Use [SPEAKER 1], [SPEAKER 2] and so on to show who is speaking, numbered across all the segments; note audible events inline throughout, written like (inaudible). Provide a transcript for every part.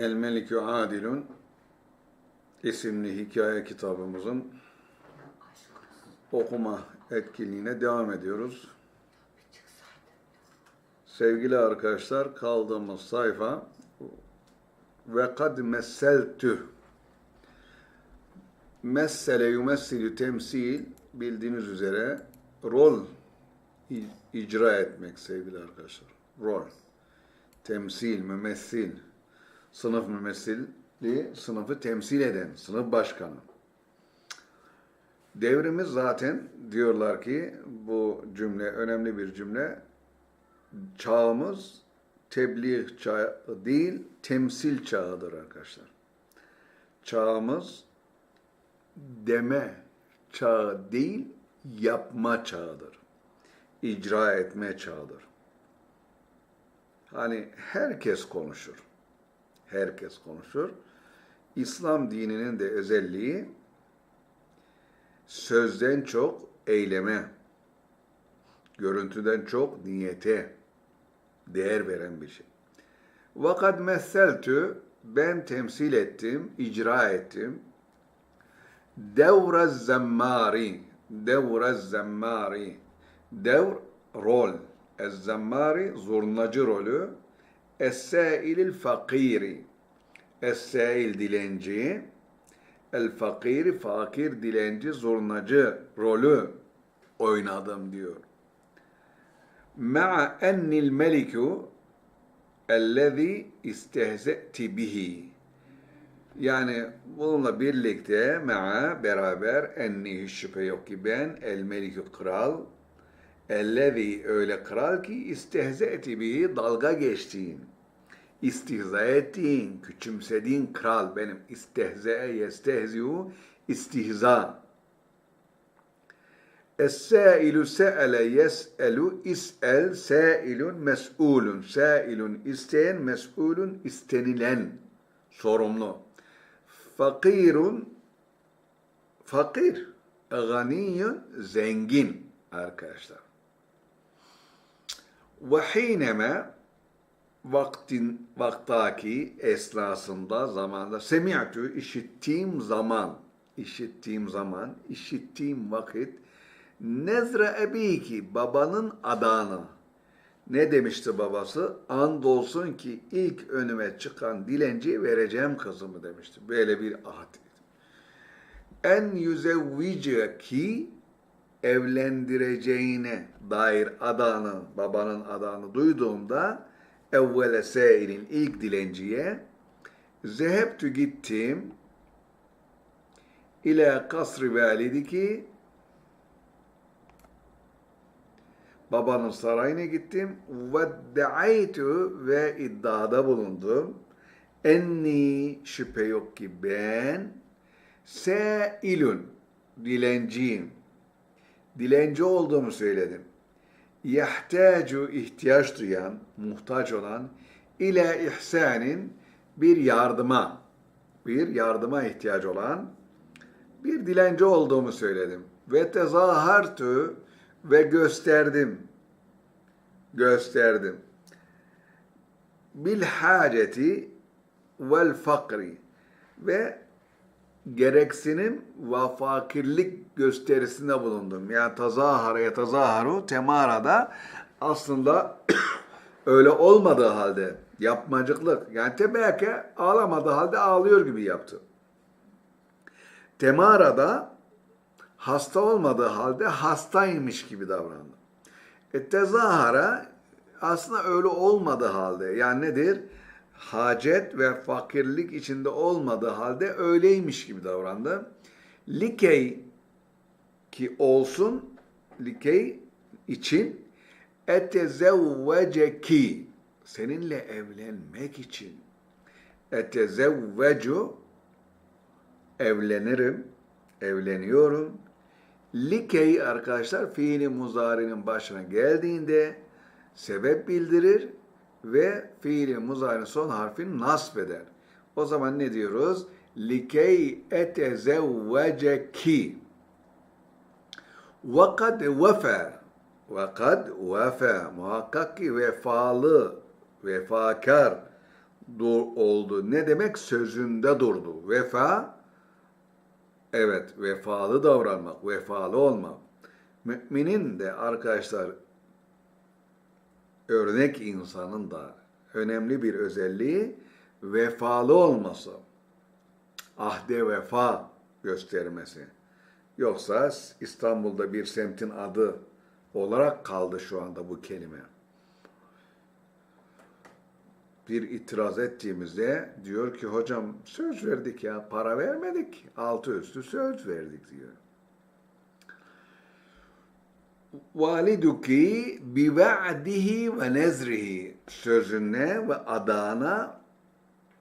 [SPEAKER 1] El Melikü Adilun isimli hikaye kitabımızın okuma etkinliğine devam ediyoruz. Sevgili arkadaşlar kaldığımız sayfa ve kad messeltü Messele yumessilü temsil bildiğiniz üzere rol icra etmek sevgili arkadaşlar. Rol. Temsil, mümessil. Sınıf mümessili, sınıfı temsil eden, sınıf başkanı. Devrimiz zaten diyorlar ki bu cümle önemli bir cümle. Çağımız tebliğ çağı değil, temsil çağıdır arkadaşlar. Çağımız deme çağı değil, yapma çağıdır. İcra etme çağıdır. Hani herkes konuşur. Herkes konuşur. İslam dininin de özelliği sözden çok eyleme, görüntüden çok niyete değer veren bir şey. Vakat messeltü ben temsil ettim, icra ettim. Devre zemmari, devre zemmari, devr rol, ez-zemmari zurnacı rolü, es-sâilil fakiri, es-sâil dilenci, el-fakiri fakir dilenci zurnacı rolü oynadım diyor. Ma'a ennil meliku ellezî istehze'ti bihi. Yani bununla birlikte ma'a beraber enni hiç şüphe yok ki ben el melikü kral ellezî öyle kral ki istehze'ti bihi dalga geçtiğin istihza ettiğin, küçümsediğin kral benim istehze'e yestehzi'u istihza. Es-sâilü se'ele yes'elu is'el sâilun mes'ulun. Sâilun isteyen, mes'ulun istenilen, sorumlu. Fakirun fakir, ganiyun zengin arkadaşlar. Ve hineme vaktin vaktaki esnasında zamanda semi'tu işittiğim zaman işittiğim zaman işittiğim vakit nezre ebiki babanın adağını ne demişti babası? Andolsun ki ilk önüme çıkan dilenciye vereceğim kızımı demişti. Böyle bir ahd. En yüzevviceki evlendireceğine dair adağını, babanın adağını duyduğumda evvele seilin ilk dilenciye zehebtü gittim ila kasri validiki. Babanın sarayına gittim. Ve deaytu ve iddiada bulundum. Enni şüphe yok ki ben seilun dilenciyim. Dilenci olduğumu söyledim yahtacu ihtiyaç duyan, muhtaç olan ile ihsanin bir yardıma, bir yardıma ihtiyaç olan bir dilenci olduğumu söyledim. Ve tezahartu ve gösterdim. Gösterdim. Bil haceti vel fakri ve gereksinim ve fakirlik gösterisinde bulundum. Yani tazahara tazaharu temarada aslında (coughs) öyle olmadığı halde yapmacıklık yani tebeke ağlamadığı halde ağlıyor gibi yaptı. Temarada hasta olmadığı halde hastaymış gibi davrandı. E tezahara aslında öyle olmadığı halde yani nedir? Hacet ve fakirlik içinde olmadığı halde öyleymiş gibi davrandı. Likey ki olsun, likey için etezevveceki seninle evlenmek için etezevvecu evlenirim, evleniyorum. Likey arkadaşlar fiili muzarinin başına geldiğinde sebep bildirir ve fiili muzari'nin son harfini nasb eder. O zaman ne diyoruz? Likey etezevveceki ve kad vefer ve kad vefe muhakkak ki vefalı, vefakar dur, oldu. Ne demek? Sözünde durdu. Vefa, evet vefalı davranmak, vefalı olmak. Müminin de arkadaşlar örnek insanın da önemli bir özelliği vefalı olması. Ahde vefa göstermesi. Yoksa İstanbul'da bir semtin adı olarak kaldı şu anda bu kelime. Bir itiraz ettiğimizde diyor ki hocam söz verdik ya para vermedik. Altı üstü söz verdik diyor. Validuki bi va'dihi ve nezrihi sözüne ve adana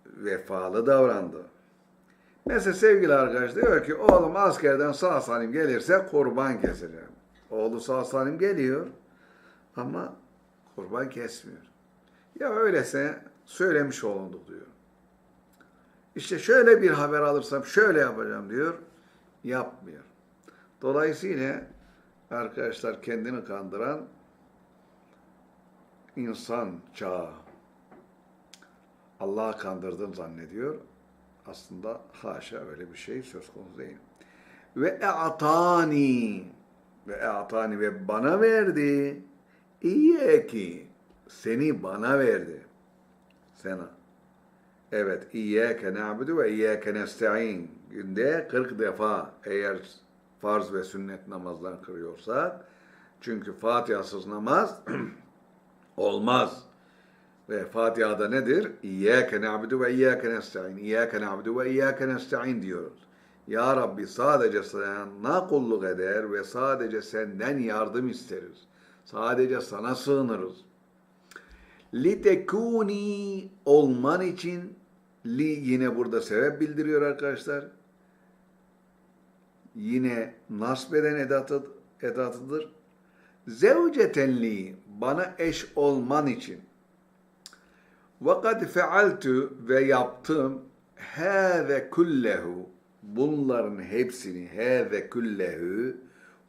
[SPEAKER 1] vefalı davrandı. Mesela sevgili arkadaş diyor ki oğlum askerden sağ salim gelirse kurban keseceğim. Oğlu sağ salim geliyor ama kurban kesmiyor. Ya öylese söylemiş olunduk diyor. İşte şöyle bir haber alırsam şöyle yapacağım diyor. Yapmıyor. Dolayısıyla arkadaşlar kendini kandıran insan çağı. Allah'ı kandırdığını zannediyor. Aslında haşa öyle bir şey söz konusu değil. Ve e'atani ve e'atani ve bana verdi. İyi ki seni bana verdi. Sana. Evet, İyyâke na'budu ve İyyâke nesta'in. Günde 40 defa eğer farz ve sünnet namazdan kırıyorsak, çünkü Fatiha'sız namaz (clears throat) olmaz. Ve Fatiha'da nedir? İyyâke na'budu ve İyyâke nesta'in. İyyâke na'budu ve İyyâke nesta'in diyoruz. Ya Rabbi sadece sana kulluk eder ve sadece senden yardım isteriz. Sadece sana sığınırız. Litekuni olman için li yine burada sebep bildiriyor arkadaşlar. Yine nasbeden edatı, edatıdır. Zevcetenli bana eş olman için. Ve kad fealtu ve yaptım hâze kullehu. Bunların hepsini hâze kullehu.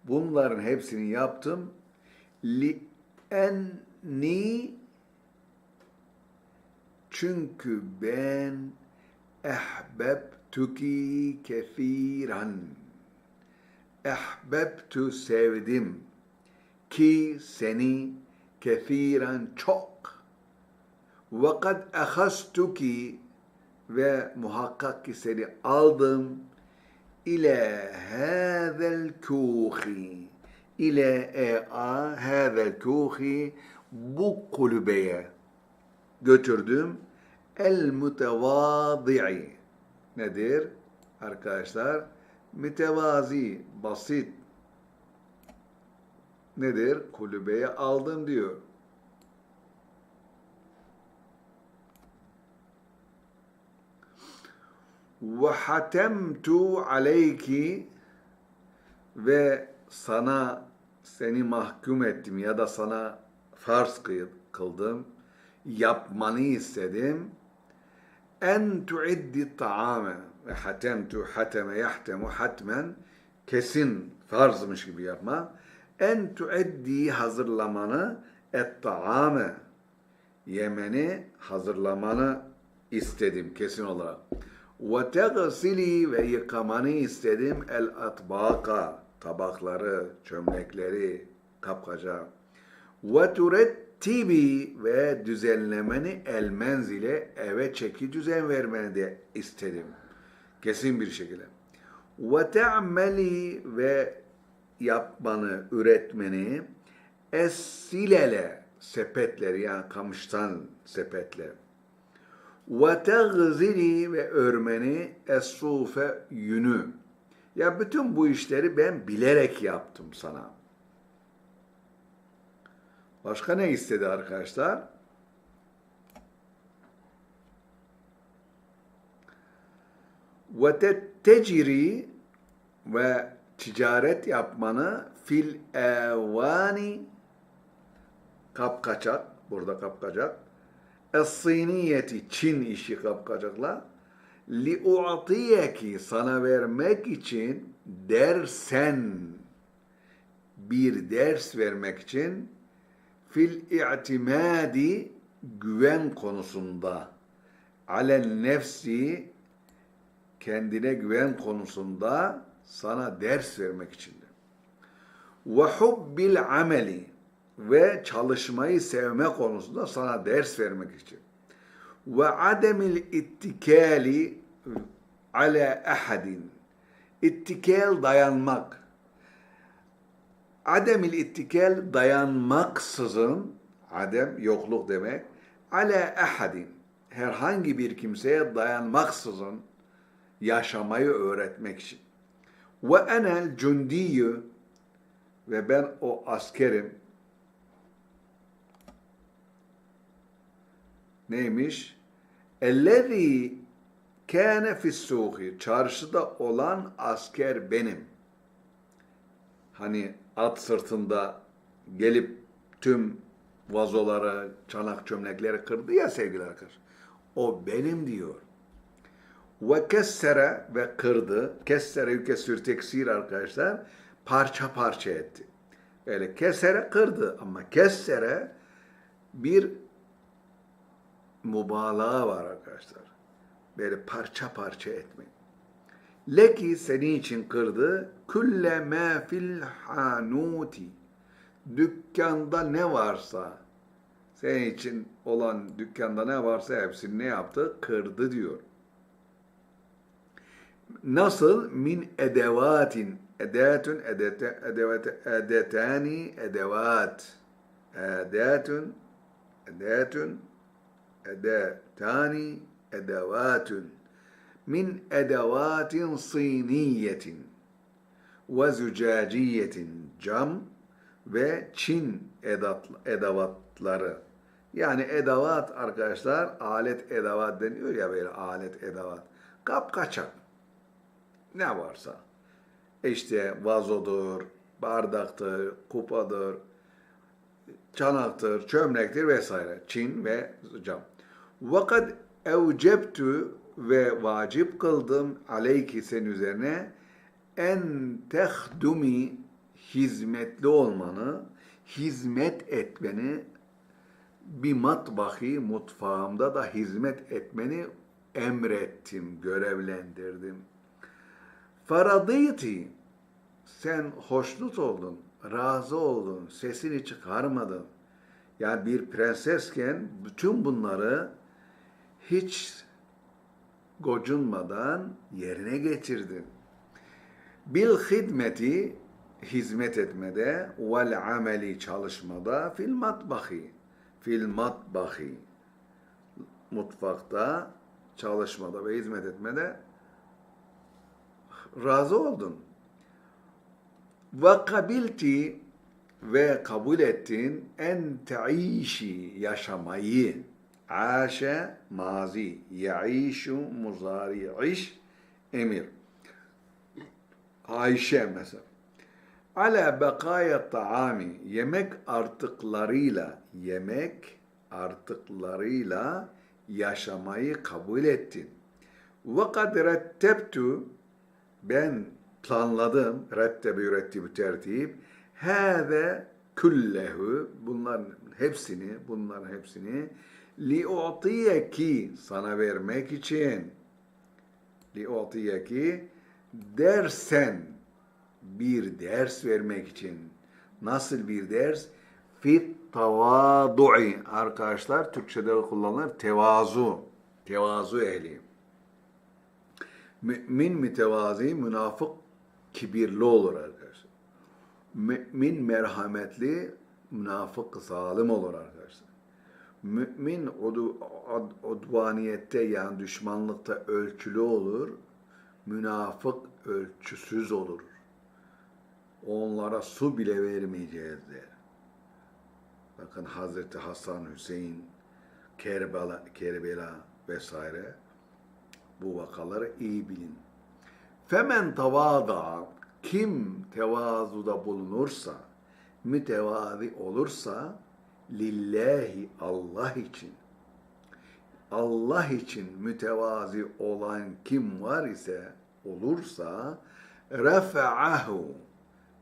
[SPEAKER 1] Bunların hepsini yaptım. Li enni. Çünkü ben ehbebtuki kethiran ehbebtu sevdim ki seni kethiran çok ve kad ehastuki ve muhakkak ki seni aldım ile hâzel kûhi ile e a hâzel kûhi bu kulübeye götürdüm. El mütevâzi'i nedir? Arkadaşlar mütevazi, basit nedir? Kulübeye aldım diyor. ve hatemtu aleyki ve sana seni mahkum ettim ya da sana farz kıldım yapmanı istedim en tuiddi taame ve hatemtu hateme yahtemu hatmen kesin farzmış gibi yapma en tuiddi hazırlamanı et taame yemeni hazırlamanı istedim kesin olarak ve tegsili ve yıkamanı istedim el atbaka tabakları, çömlekleri, kapkaca. Ve turettibi ve düzenlemeni el menzile eve çeki düzen vermeni de istedim. Kesin bir şekilde. Ve te'meli ve yapmanı, üretmeni essilele sepetleri yani kamıştan sepetler ve tegzili ve örmeni es-sufe yünü. Ya bütün bu işleri ben bilerek yaptım sana. Başka ne istedi arkadaşlar? Ve teciri ve ticaret yapmanı fil evani kapkaçak, burada kapkaçak, Es-Siniyeti Çin işi kapkacakla li u'tiyeki sana vermek için dersen bir ders vermek için fil i'timadi güven konusunda. Alen nefsi kendine güven konusunda sana ders vermek içindir. Ve hubbil ameli ve çalışmayı sevme konusunda sana ders vermek için. Ve ademil ittikali ala ahadin. İttikal dayanmak. Ademil ittikal dayanmaksızın, adem yokluk demek, ala ahadin. Herhangi bir kimseye dayanmaksızın yaşamayı öğretmek için. Ve enel cundiyyü ve ben o askerim. Neymiş? Ellezî kâne fissûhi. Çarşıda olan asker benim. Hani at sırtında gelip tüm vazoları, çanak çömlekleri kırdı ya sevgili arkadaşlar. O benim diyor. Ve kessere ve kırdı. Kessere yükesür teksir arkadaşlar. Parça parça etti. Öyle kesere kırdı ama kessere bir mübalağa var arkadaşlar. Böyle parça parça etmek. Leki senin için kırdı. Külle ma fil hanuti. Dükkanda ne varsa senin için olan dükkanda ne varsa hepsini ne yaptı? Kırdı diyor. Nasıl? Min edevatin. Edatun, edete, edevete, edetani, edevat. Edatun, edatun, edatani, edevatun. Min edevatin siniyetin ve zücaciyetin cam ve Çin edat, edavatları. Yani edavat arkadaşlar alet edavat deniyor ya böyle alet edavat. Kap kaçak. Ne varsa. İşte vazodur, bardaktır, kupadır, çanaktır, çömlektir vesaire. Çin ve cam. Vakat evcebtü ve vacip kıldım aleyki sen üzerine en tehdumi hizmetli olmanı, hizmet etmeni bir matbahi mutfağımda da hizmet etmeni emrettim, görevlendirdim. Faraditi sen hoşnut oldun, razı oldun, sesini çıkarmadın. Yani bir prensesken bütün bunları hiç gocunmadan yerine getirdin. Bil hidmeti hizmet etmede vel ameli çalışmada fil matbahi fil matbahi mutfakta çalışmada ve hizmet etmede razı oldun. Ve kabilti ve kabul ettin en teişi yaşamayı. Aşe mazi, yaişu muzari, iş emir. Ayşe mesela. Ala bekaya taami, yemek artıklarıyla, yemek artıklarıyla yaşamayı kabul ettin. Ve kad rettebtu, ben planladım, rettebe üretti tertip, hâze küllehu, bunların hepsini, bunların hepsini, li'utiyeki, sana vermek için, li'utiyeki, dersen, bir ders vermek için. Nasıl bir ders? Fit tavadu'i. Arkadaşlar Türkçe'de kullanılır. Tevazu. Tevazu ehli. Mümin mütevazi, münafık kibirli olur arkadaşlar. Mümin merhametli, münafık zalim olur arkadaşlar. Mümin odu, od, odvaniyette yani düşmanlıkta ölçülü olur. Münafık ölçüsüz olur onlara su bile vermeyeceğiz der. Bakın Hazreti Hasan Hüseyin, Kerbela, Kerbela vesaire bu vakaları iyi bilin. Femen tavada kim tevazuda bulunursa, mütevazi olursa lillahi Allah için Allah için mütevazi olan kim var ise olursa refa'ahu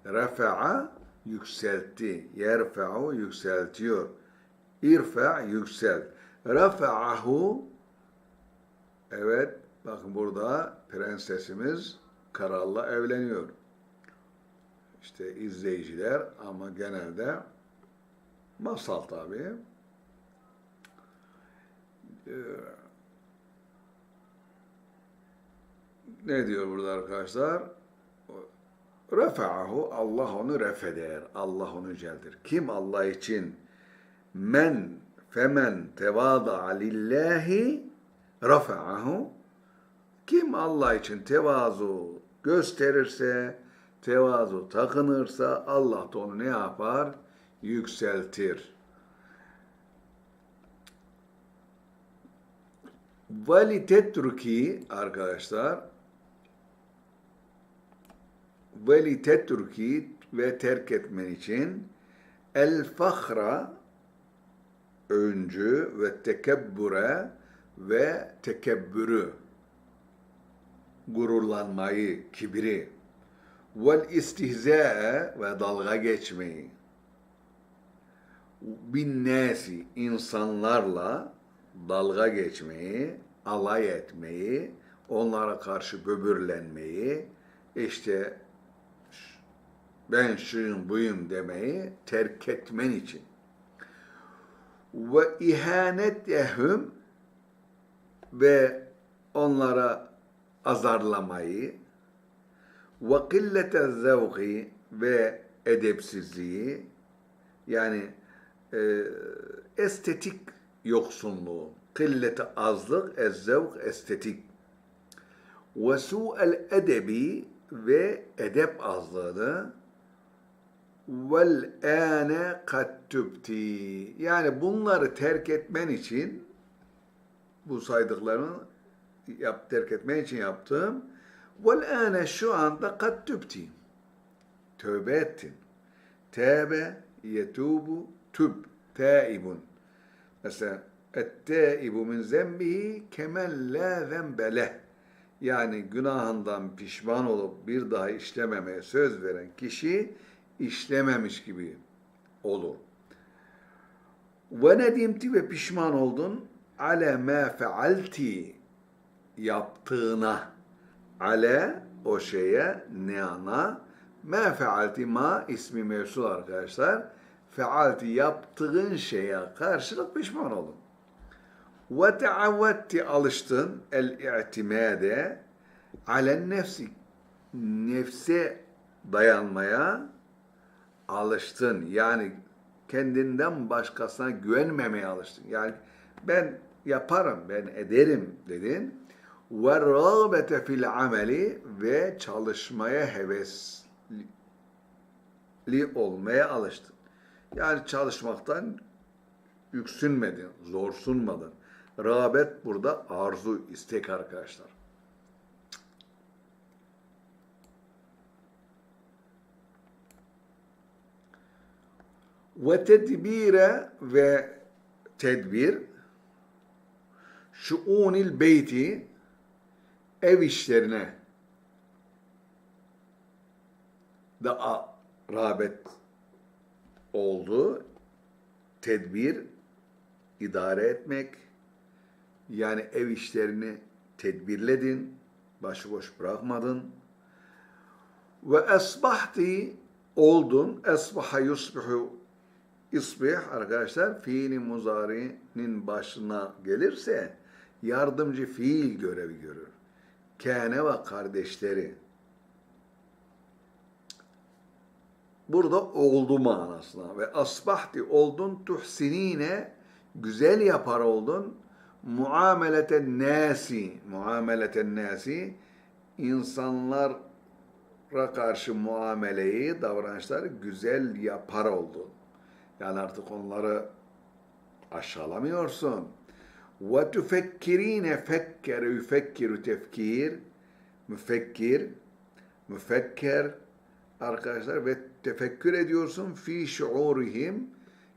[SPEAKER 1] Refa'a yükseltti. Yerfa'u yükseltiyor. İrfa yükselt. Refa'ahu Evet, bakın burada prensesimiz kralla evleniyor. İşte izleyiciler ama genelde masal tabii. Ee, ne diyor burada arkadaşlar? Refa'ahu Allah onu refeder. Allah onu yüceltir. Kim Allah için men femen tevada lillahi rafa'ahu kim Allah için tevazu gösterirse, tevazu takınırsa Allah da onu ne yapar? Yükseltir. Vali tetruki arkadaşlar veli tetruki ve terk etmen için el fahra öncü ve tekebbüre ve tekebbürü gururlanmayı, kibri vel istihzae ve dalga geçmeyi bin nasi insanlarla dalga geçmeyi, alay etmeyi, onlara karşı böbürlenmeyi, işte ben şuyum buyum demeyi terk etmen için. Ve ihanet ehüm ve onlara azarlamayı ve killete zevki ve edepsizliği yani e, estetik yoksunluğu, killete azlık, ezzevk estetik ve su'el edebi ve edep azlığını vel ane tübti. Yani bunları terk etmen için bu saydıklarını yap, terk etmen için yaptım. Ane şu anda kad tübti. Tövbe ettin. Tebe yetubu tüb. Taibun. Mesela ettaibu min zembihi kemen la zembeleh. Yani günahından pişman olup bir daha işlememeye söz veren kişi işlememiş gibi olur. Ve nedimti ve pişman oldun ale ma fealti yaptığına ale o şeye ne ana ma fealti ma ismi mevsul arkadaşlar fealti yaptığın şeye karşılık pişman oldun. Ve teavvetti alıştın el-i'timade alen nefsi nefse dayanmaya alıştın. Yani kendinden başkasına güvenmemeye alıştın. Yani ben yaparım, ben ederim dedin. Ve rağbete fil ameli ve çalışmaya hevesli olmaya alıştın. Yani çalışmaktan yüksünmedin, zorsunmadın. Rağbet burada arzu, istek arkadaşlar. Ve tedbire ve tedbir şuunil beyti ev işlerine da rağbet oldu. Tedbir, idare etmek, yani ev işlerini tedbirledin, başıboş bırakmadın. Ve esbahti oldun, esbaha yusbihu isbih arkadaşlar fiili muzari'nin başına gelirse yardımcı fiil görevi görür. Kâne ve kardeşleri. Burada oldu manasına ve asbahti oldun tuhsinine güzel yapar oldun muameleten nasi muameleten nasi insanlara karşı muameleyi davranışları güzel yapar oldun. Yani artık onları aşağılamıyorsun. Tufekkirine fekkere yufekkiru tefkir müfekkir müfekker arkadaşlar ve tefekkür ediyorsun fi şuurihim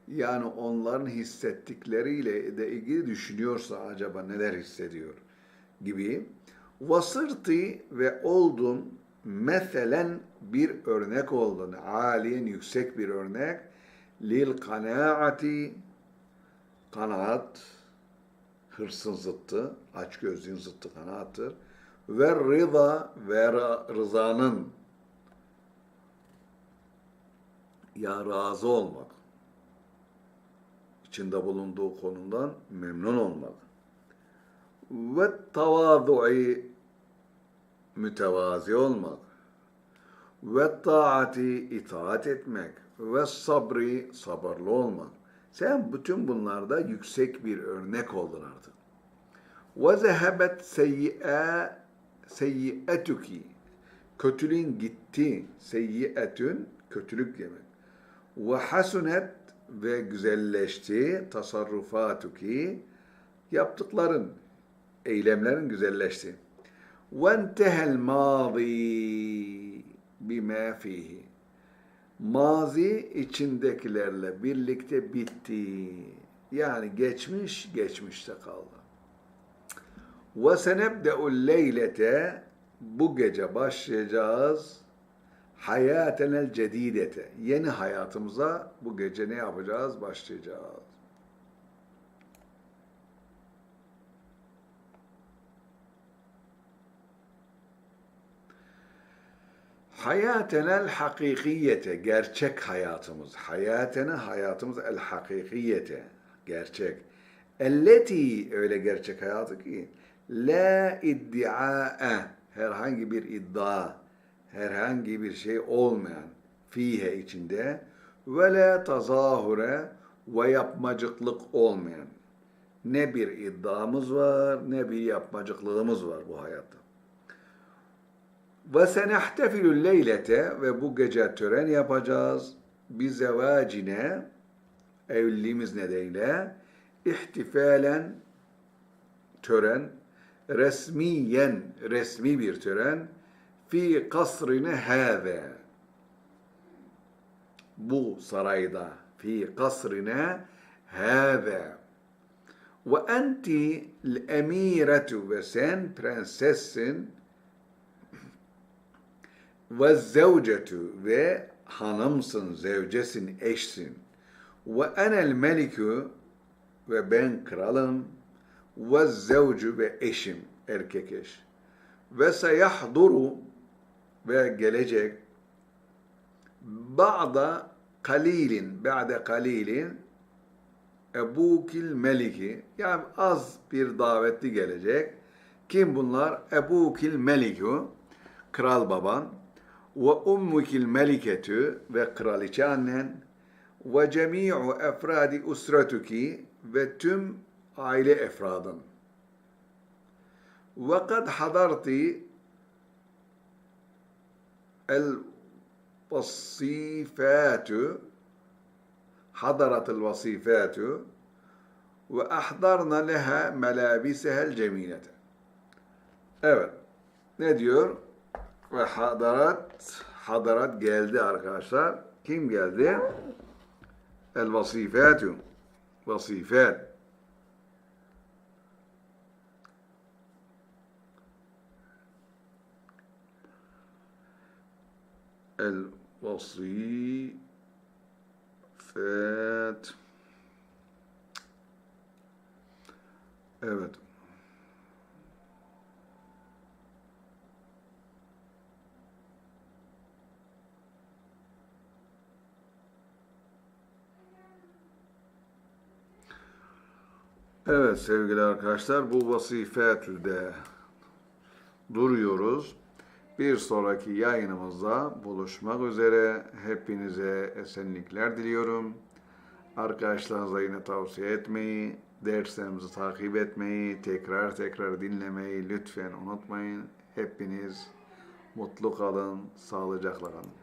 [SPEAKER 1] yani onların hissettikleriyle de ilgili düşünüyorsa acaba neler hissediyor gibi. Vasırtı ve oldun meselen bir örnek oldun. Aliyen yüksek bir örnek lil kanaati kanaat hırsın zıttı, açgözlüğün zıttı kanaattır. Ve rıza ve rızanın ya razı olmak, içinde bulunduğu konumdan memnun olmak. Ve tavadu'i mütevazi olmak. Ve taati itaat etmek. Ve sabri sabırlı olmak. Sen bütün bunlarda yüksek bir örnek oldun artık. Ve zehebet seyyi'e seyyi'etuki. Kötülüğün gitti. Seyyi'etün kötülük demek. Ve hasunet ve güzelleşti. Tasarrufatuki. Yaptıkların, eylemlerin güzelleşti. وَانْتَهَا الْمَاضِي بِمَا فِيهِ mazi içindekilerle birlikte bitti. Yani geçmiş geçmişte kaldı. Ve senebde'ul leylete bu gece başlayacağız hayatenel cedidete. Yeni hayatımıza bu gece ne yapacağız? Başlayacağız. Hayatenel hakikiyete, gerçek hayatımız. Hayatene hayatımız el hakikiyete, gerçek. Elleti öyle gerçek hayatı ki la iddia'e herhangi bir iddia, herhangi bir şey olmayan fihe içinde ve la tazahure ve yapmacıklık olmayan ne bir iddiamız var ne bir yapmacıklığımız var bu hayatta. Ve senehtefilü leylete ve bu gece tören yapacağız. Bir zevacine evliliğimiz nedeniyle ihtifalen tören resmiyen resmi bir tören fi kasrine hâve bu sarayda fi kasrine hâve ve enti l-emiretu ve sen prensessin ve zevcetu ve hanımsın, zevcesin, eşsin. Ve enel melikü ve ben kralım. Ve zevcu ve eşim, erkek eş. Ve seyahduru ve gelecek. Ba'da kalilin, ba'de kalilin Ebukil Meliki yani az bir davetli gelecek. Kim bunlar? Ebukil Meliku, kral baban ve ummukil meliketü ve kraliçe annen ve cemi'u efradi usretuki ve tüm aile efradın. Ve kad hadarti el vasifatu حضرت الوصيفات وأحضرنا لها ملابسها الجميلة Evet. Ne diyor? Ve hadarat hadarat geldi arkadaşlar. Kim geldi? El vasifatu. Vasifat. El vasifat. Evet. Evet sevgili arkadaşlar bu vasifetüde duruyoruz. Bir sonraki yayınımızda buluşmak üzere. Hepinize esenlikler diliyorum. Arkadaşlarınıza yine tavsiye etmeyi, derslerimizi takip etmeyi, tekrar tekrar dinlemeyi lütfen unutmayın. Hepiniz mutlu kalın, sağlıcakla kalın.